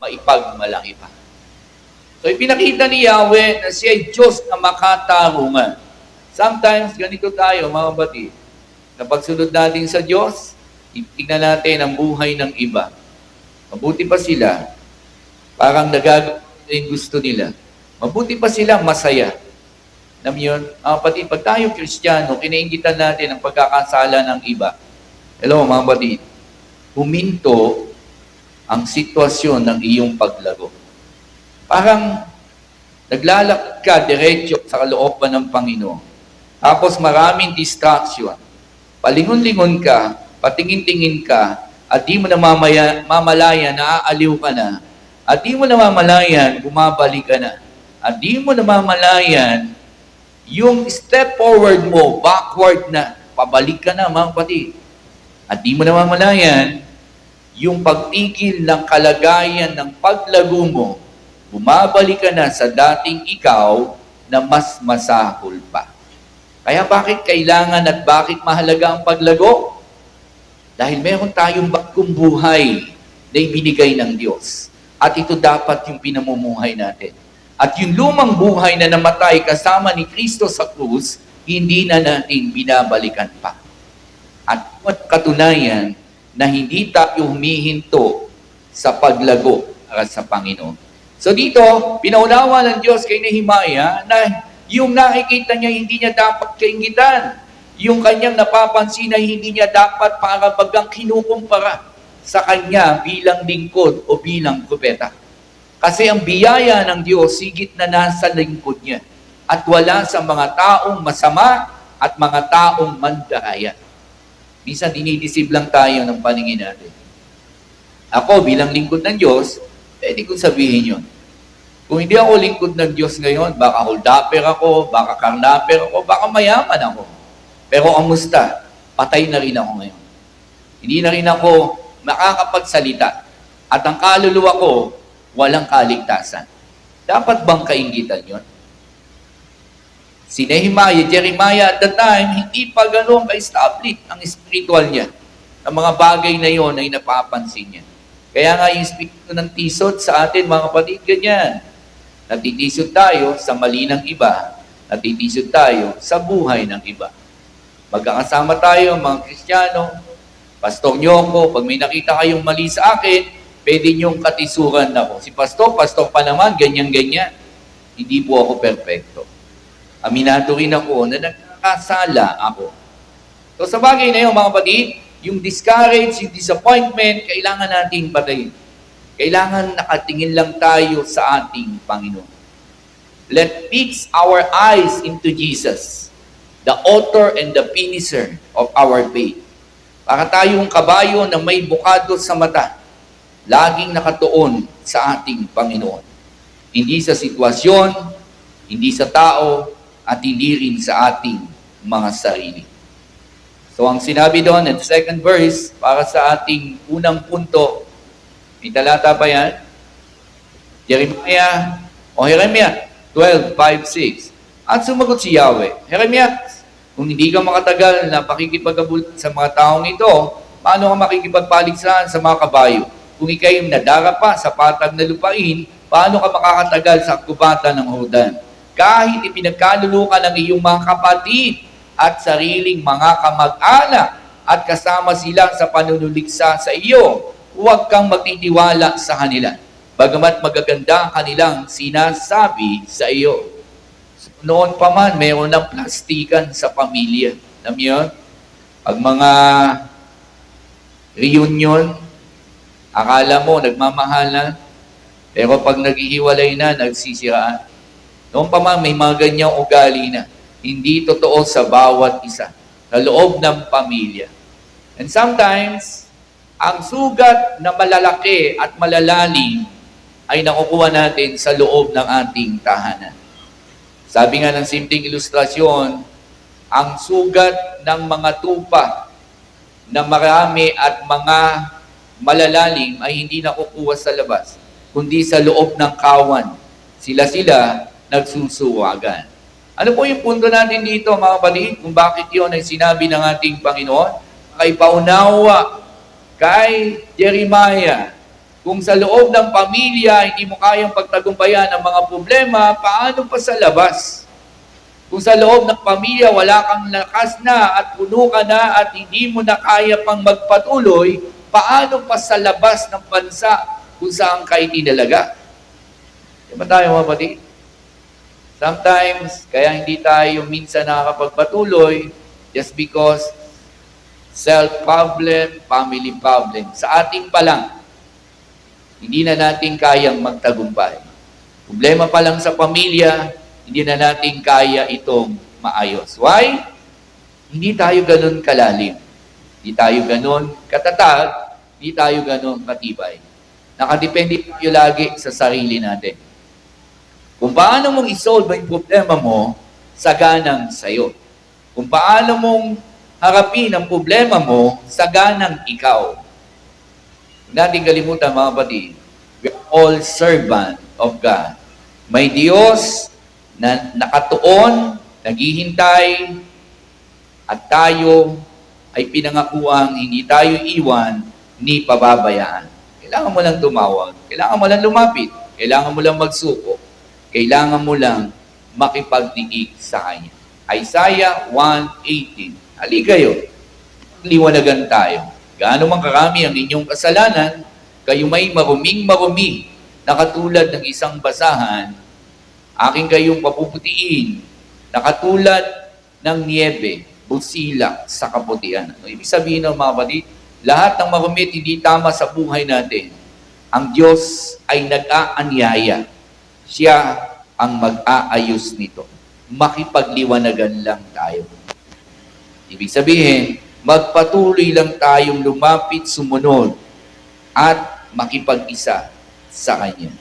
maipagmalaki pa. So ipinakita ni Yahweh na siya ay Diyos na makatarungan. Sometimes, ganito tayo mga batid. Kapag sunod natin sa Diyos, tingnan natin ang buhay ng iba. Mabuti pa sila, parang nagagawa yung gusto nila. Mabuti pa sila, masaya. Alam yun? Mga batid, pag tayo Kristiyano, kinaingitan natin ang pagkakasala ng iba. Hello mga batid, huminto ang sitwasyon ng iyong paglago. Parang naglalakad ka diretso sa kalooban ng Panginoon. Tapos maraming distraction. Palingon-lingon ka, patingin-tingin ka, at di mo na mamaya, mamalaya na aaliw ka na. At di mo na mamalayan, bumabalik ka na. At di mo na mamalayan, yung step forward mo, backward na, pabalik ka na mga kapatid. At di mo na mamalayan, yung pagtigil ng kalagayan ng paglago mo, bumabalik ka na sa dating ikaw na mas masahol pa. Kaya bakit kailangan at bakit mahalaga ang paglago? Dahil meron tayong bagong buhay na ibinigay ng Diyos. At ito dapat yung pinamumuhay natin. At yung lumang buhay na namatay kasama ni Kristo sa krus, hindi na natin binabalikan pa. At katunayan na hindi tayo humihinto sa paglago sa Panginoon. So dito, pinaunawa ng Diyos kay Nehemiah na yung nakikita niya hindi niya dapat kaingitan. Yung kanyang napapansin ay hindi niya dapat para bagang kinukumpara sa kanya bilang lingkod o bilang propeta. Kasi ang biyaya ng Diyos sigit na nasa lingkod niya at wala sa mga taong masama at mga taong mandaya. Minsan dinidisib lang tayo ng paningin natin. Ako bilang lingkod ng Diyos, pwede kong sabihin yun. Kung hindi ako lingkod ng Diyos ngayon, baka holdapper ako, baka karnapper ako, baka mayaman ako. Pero kamusta? Patay na rin ako ngayon. Hindi na rin ako makakapagsalita. At ang kaluluwa ko, walang kaligtasan. Dapat bang kaingitan yon? Si Nehemiah, Jeremiah at the time, hindi pa gano'n ka-establish ang spiritual niya. Ang mga bagay na yon ay napapansin niya. Kaya nga yung spirito ng tisod sa atin, mga kapatid, ganyan. Natitisod tayo sa mali ng iba. Natitisod tayo sa buhay ng iba. Magkakasama tayo, mga Kristiyano. Pastor niyo ako, pag may nakita kayong mali sa akin, pwede niyong katisuran ako. Si pastor, pastor pa naman, ganyan-ganyan. Hindi po ako perfecto. Aminado rin ako na nagkakasala ako. So sa bagay na yun, mga kapatid, yung discourage, yung disappointment, kailangan nating patayin. Kailangan nakatingin lang tayo sa ating Panginoon. Let fix our eyes into Jesus, the author and the finisher of our faith. Para tayong kabayo na may bukado sa mata, laging nakatuon sa ating Panginoon. Hindi sa sitwasyon, hindi sa tao, at hindi rin sa ating mga sarili. So ang sinabi doon in second verse, para sa ating unang punto, may talata pa yan? Jeremiah, o Jeremiah 12, 5, 6. At sumagot si Yahweh, Jeremiah, kung hindi ka makatagal na pakikipagkabulan sa mga taong ito, paano ka makikipagpaligsahan sa mga kabayo? Kung ikay nadara pa sa patag na lupain, paano ka makakatagal sa kubatan ng Hordan? Kahit ipinagkalulukan ng iyong mga kapatid at sariling mga kamag-anak at kasama sila sa panunuliksa sa iyo, huwag kang magtitiwala sa kanila. Bagamat magaganda ang kanilang sinasabi sa iyo. Noon pa man, mayroon ng plastikan sa pamilya. Alam niyo? Pag mga reunion, akala mo nagmamahalan, pero pag naghihiwalay na, nagsisiraan. Noon pa man, may mga ganyang ugali na. Hindi totoo sa bawat isa. Sa loob ng pamilya. And sometimes, ang sugat na malalaki at malalalim ay nakukuha natin sa loob ng ating tahanan. Sabi nga ng simpleng ilustrasyon, ang sugat ng mga tupa na marami at mga malalalim ay hindi nakukuha sa labas, kundi sa loob ng kawan. Sila-sila nagsusuwagan. Ano po yung punto natin dito, mga kapatid? Kung bakit yon ay sinabi ng ating Panginoon? Kay paunawa kay Jeremiah kung sa loob ng pamilya, hindi mo kayang pagtagumpayan ang mga problema, paano pa sa labas? Kung sa loob ng pamilya, wala kang lakas na at puno ka na at hindi mo na kaya pang magpatuloy, paano pa sa labas ng bansa kung saan ka itinalaga? Di ba tayo mga kapatid? Sometimes, kaya hindi tayo minsan nakakapagpatuloy just because self-problem, family problem. Sa ating pa lang, hindi na natin kayang magtagumpay. Problema pa lang sa pamilya, hindi na natin kaya itong maayos. Why? Hindi tayo ganun kalalim. Hindi tayo ganun katatag. Hindi tayo ganun katibay. Nakadepende tayo lagi sa sarili natin. Kung paano mong isolve yung problema mo, saganang sa'yo. Kung paano mong harapin ang problema mo, saganang ikaw. Huwag natin kalimutan mga kapatid, we are all servant of God. May Diyos na nakatuon, naghihintay, at tayo ay pinangakuang hindi tayo iwan ni pababayaan. Kailangan mo lang tumawag. Kailangan mo lang lumapit. Kailangan mo lang magsuko. Kailangan mo lang makipagdiig sa Kanya. Isaiah 1.18 Hali. Liwanagan tayo. Gaano man karami ang inyong kasalanan, kayo may maruming marumi na katulad ng isang basahan, aking kayong papuputiin na katulad ng niebe, busila sa kaputian. Ano ibig sabihin ng mga kapatid? Lahat ng marumit hindi tama sa buhay natin. Ang Diyos ay nag-aanyaya. Siya ang mag-aayos nito. Makipagliwanagan lang tayo. Ibig sabihin, magpatuloy lang tayong lumapit, sumunod, at makipag-isa sa Kanya.